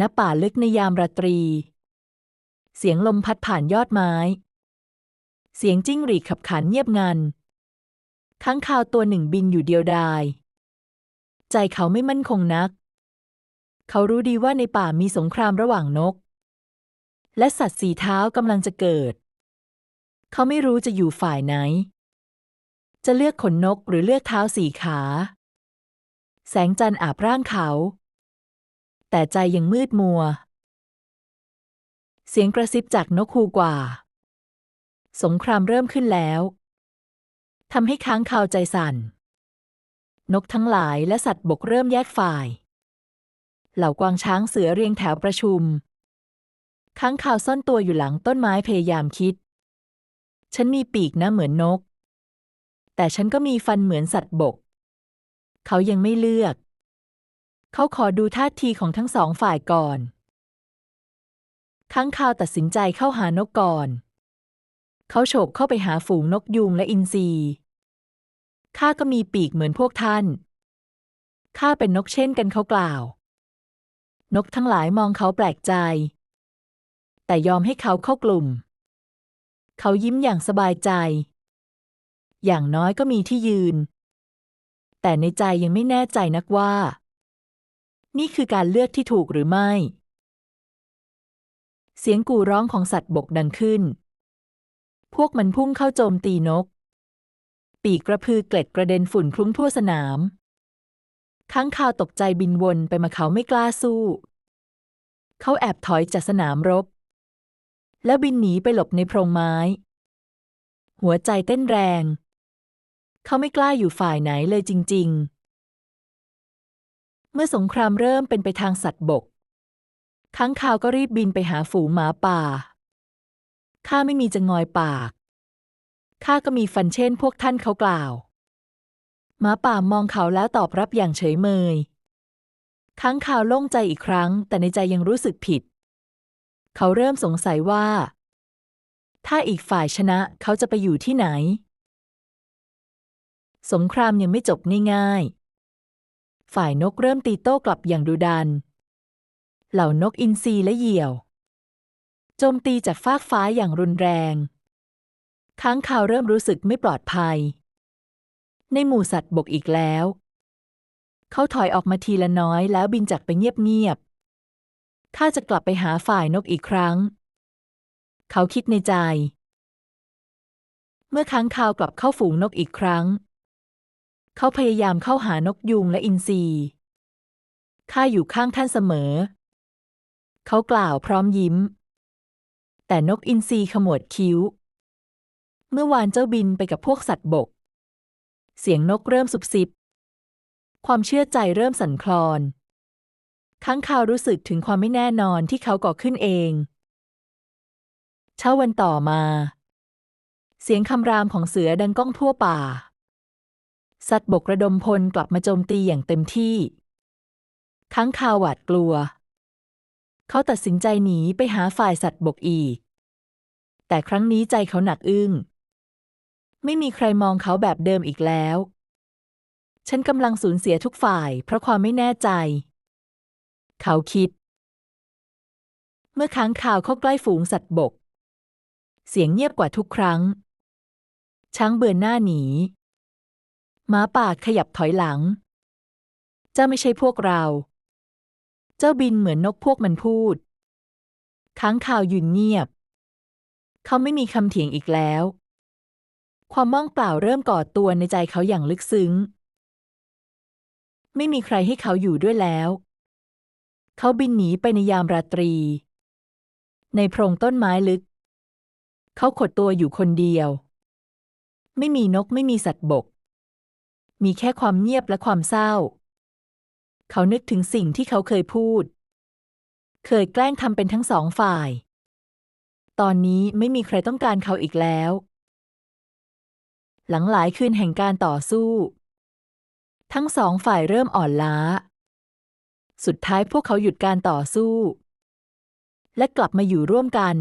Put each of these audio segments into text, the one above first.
ณป่าลึกในยามราตรี เสียงลมพัดผ่านยอดไม้ เสียงจิ้งหรีดขับขานเงียบงันค้างคาวตัวหนึ่งบินอยู่เดียวดาย ใจเขาไม่มั่นคงนัก เขารู้ดีว่าในป่ามีสงครามระหว่างนก และสัตว์สีเท้ากำลังจะเกิด เขาไม่รู้จะอยู่ฝ่ายไหน จะเลือกขนนกหรือเลือกเท้าสีขา แสงจันทร์อาบร่างเขา แต่ใจยังมืดมัว เสียงกระซิบจากนกฮูกว่า สงครามเริ่มขึ้นแล้วทำให้ค้างคาวใจสั่น นกทั้งหลายและสัตว์บกเริ่มแยกฝ่าย เหล่ากวางช้างเสือเรียงแถวประชุม ค้างคาวซ่อนตัวอยู่หลังต้นไม้พยายามคิด ฉันมีปีกนะเหมือนนก แต่ฉันก็มีฟันเหมือนสัตว์บก เขายังไม่เลือก เขาขอดูท่าทีของทั้งสองฝ่ายก่อนค้างคาวตัดสินใจเข้าหานกก่อน เขาโฉบเข้าไปหาฝูงนกยูงและอินทรีข้าก็มีปีกเหมือนพวกท่าน ข้าเป็นนกเช่นกันเขากล่าว นกทั้งหลายมองเขาแปลกใจ แต่ยอมให้เขาเข้ากลุ่ม เขายิ้มอย่างสบายใจ อย่างน้อยก็มีที่ยืน แต่ในใจยังไม่แน่ใจนักว่า นี่คือการเลือกที่ถูกหรือไม่ เสียงกู่ร้องของสัตว์บกดังขึ้น พวกมันพุ่งเข้าโจมตีนก ปีกกระพือเกล็ดกระเด็นฝุ่นคลุ้งทั่วสนามค้างคาวตกใจบินวนไปมาเขาไม่กล้าสู้ เขาแอบถอยจากสนามรบ แล้วบินหนีไปหลบในโพรงไม้ หัวใจเต้นแรง เขาไม่กล้าอยู่ฝ่ายไหนเลยจริง ๆ เมื่อสงครามเริ่มเป็นไปทางสัตว์บก ค้างคาวก็รีบบินไปหาฝูงหมาป่า ข้าไม่มีจะงอยปาก ข้าก็มีฟันเช่นพวกท่านเขากล่าว หมาป่ามองเขาแล้วตอบรับอย่างเฉยเมย ค้างคาวโล่งใจอีกครั้ง แต่ในใจยังรู้สึกผิด เขาเริ่มสงสัยว่า ถ้าอีกฝ่ายชนะเขาจะไปอยู่ที่ไหน สงครามยังไม่จบง่ายๆ ฝ่ายนกเริ่มตีโต้กลับอย่างดุดัน เหล่านกอินทรีและเหยี่ยว โจมตีจากฟากฟ้าอย่างรุนแรง ค้างคาวเริ่มรู้สึกไม่ปลอดภัย ในหมู่สัตว์บกอีกแล้ว เขาถอยออกมาทีละน้อยแล้วบินจากไปเงียบๆข้าจะกลับไปหาฝ่ายนกอีกครั้ง เขาคิดในใจ เมื่อค้างคาวกลับเข้าฝูงนกอีกครั้ง เขาพยายามเข้าหานกยูงและอินทรีข้าอยู่ข้างท่านเสมอ เขากล่าวพร้อมยิ้ม แต่นกอินทรีขมวดคิ้ว เมื่อวานเจ้าบินไปกับพวกสัตว์บก เสียงนกเริ่มสุบซิบ ความเชื่อใจเริ่มสั่นคลอนค้างคาวรู้สึกถึงความไม่แน่นอนที่เขาก่อขึ้นเอง เช้าวันต่อมา เสียงคำรามของเสือดังก้องทั่วป่า สัตว์บกระดมพลกลับมาโจมตีอย่างเต็มที่ ค้างคาวหวาดกลัว เขาตัดสินใจหนีไปหาฝ่ายสัตว์บกอีก แต่ครั้งนี้ใจเขาหนักอึ้ง ไม่มีใครมองเขาแบบเดิมอีกแล้ว ฉันกำลังสูญเสียทุกฝ่าย เพราะความไม่แน่ใจ เขาคิด เมื่อค้างคาวเข้าใกล้ฝูงสัตว์บก เสียงเงียบกว่าทุกครั้ง ช้างเบือนหน้าหนี หมาป่าขยับถอยหลัง เจ้าไม่ใช่พวกเรา เจ้าบินเหมือนนกพวกมันพูด ค้างคาวยืนเงียบ เขาไม่มีคำเถียงอีกแล้ว ความว่างเปล่าเริ่มก่อตัวในใจเขาอย่างลึกซึ้ง ไม่มีใครให้เขาอยู่ด้วยแล้ว เขาบินหนีไปในยามราตรี ในโพรงต้นไม้ลึก เขาขดตัวอยู่คนเดียว ไม่มีนกไม่มีสัตว์บก มีแค่ความเงียบและความเศร้า เขานึกถึงสิ่งที่เขาเคยพูด เคยแกล้งทำเป็นทั้งสองฝ่าย ตอนนี้ไม่มีใครต้องการเขาอีกแล้ว หลังหลายคืนแห่งการต่อสู้ ทั้งสองฝ่ายเริ่มอ่อนล้า สุดท้ายพวกเขาหยุดการต่อสู้ และกลับมาอยู่ร่วมกัน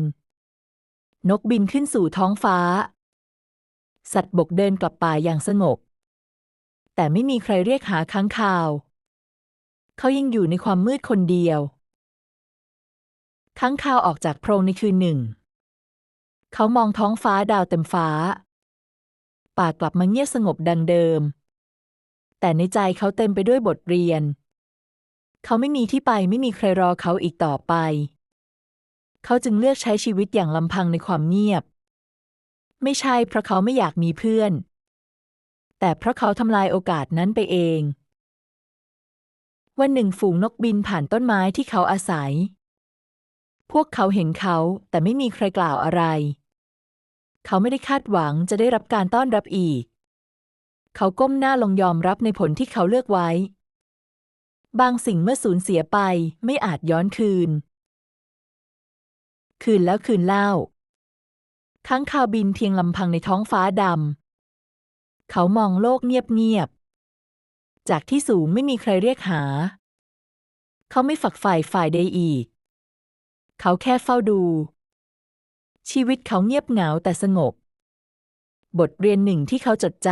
นกบินขึ้นสู่ท้องฟ้า สัตว์บกเดินกลับป่าอย่างสงบ แต่ไม่มีใครเรียกหาค้างคาว เขายังอยู่ในความมืดคนเดียว ค้างคาวออกจากโพรงในคืนหนึ่ง เขามองท้องฟ้าดาวเต็มฟ้า ป่ากลับมาเงียบสงบดังเดิม แต่ในใจเขาเต็มไปด้วยบทเรียน เขาไม่มีที่ไปไม่มีใครรอเขาอีกต่อไป เขาจึงเลือกใช้ชีวิตอย่างลำพังในความเงียบ ไม่ใช่เพราะเขาไม่อยากมีเพื่อน แต่เพราะเขาทำลายโอกาสนั้นไปเอง วันหนึ่งฝูงนกบินผ่านต้นไม้ที่เขาอาศัย พวกเขาเห็นเขาแต่ไม่มีใครกล่าวอะไร เขาไม่ได้คาดหวังจะได้รับการต้อนรับอีก เขาก้มหน้าลงยอมรับในผลที่เขาเลือกไว้ บางสิ่งเมื่อสูญเสียไปไม่อาจย้อนคืน คืนแล้วคืนเล่าค้างคาวบินเพียงลำพังในท้องฟ้าดำ เขามองโลกเงียบๆ จากที่สูงไม่มีใครเรียกหา เขาไม่ฝักใฝ่ฝ่ายใดอีก เขาแค่เฝ้าดู ชีวิตเขาเงียบเหงาแต่สงบ บทเรียนหนึ่งที่เขาจดจ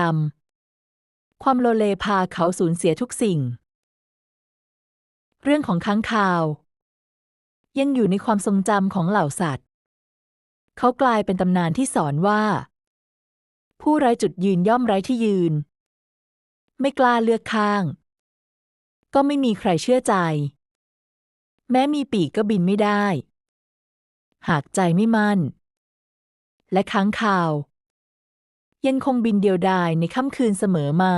ำ ความโลเลพาเขาสูญเสียทุกสิ่ง เรื่องของค้างคาว ยังอยู่ในความทรงจำของเหล่าสัตว์ เขากลายเป็นตำนานที่สอนว่า ผู้ไร้จุดยืนย่อมไร้ที่ยืน ไม่กล้าเลือกข้าง ก็ไม่มีใครเชื่อใจ แม้มีปีกก็บินไม่ได้ หากใจไม่มั่น และค้างคาว ยังคงบินเดียวดายในค่ำคืนเสมอมา